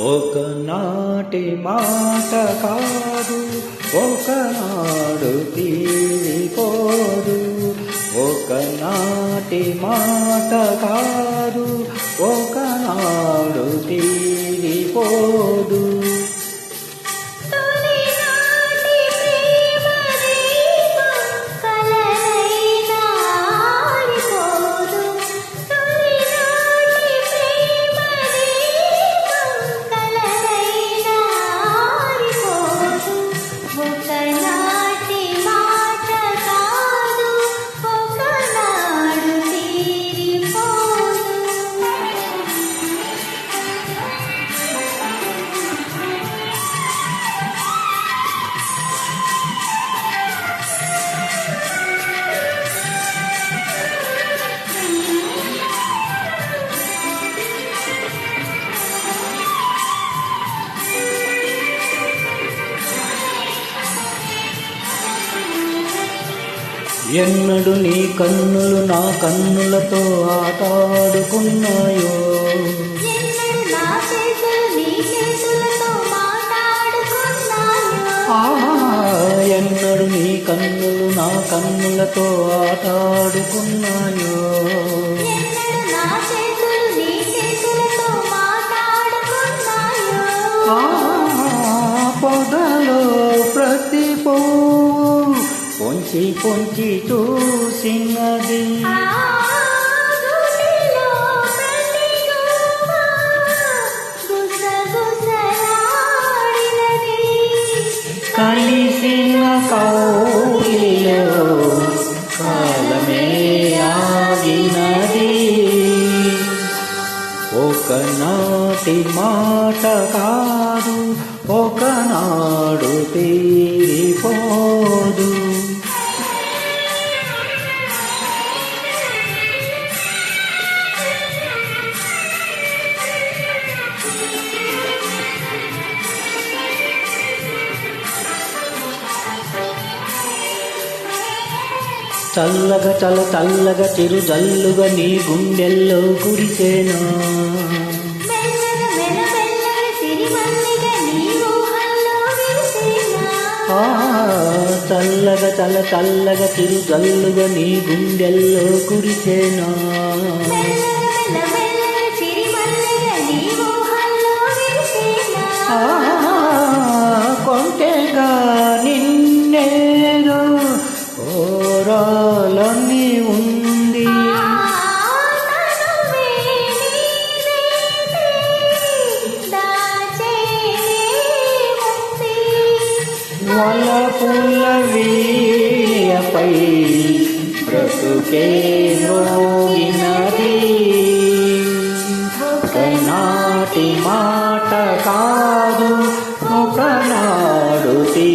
నాటి మాట కాదు ఒకనాడు తీరిపోదు ఒకనాటి మాట కాదు ఒకనాడు తీరిపోదు ఎన్నడు నీ కన్నులు నా కన్నులతో ఆటాడుకున్నాయో. ఎన్నడు నా కన్నులు నా కన్నులతో ఆటాడుకున్నాయో. పొంచి పొంచి చూసినది. కలిసిన కౌలిలో కాలమే ఆగినది ఒకనాటి మాట కాదు ఒకనాడు తీరిపోదు చల్లగా చల చల్లగా చిరు జల్లుగా నీ గుండెల్లో కురిసేనా? చల్లగా చల చల్లగా చిరు జల్లుగా నీ గుండెల్లో కురిసేనా? వలపుల వీయపై బ్రతుకే మోగినది నాటి మాట కాదు ఒకనాడు తీ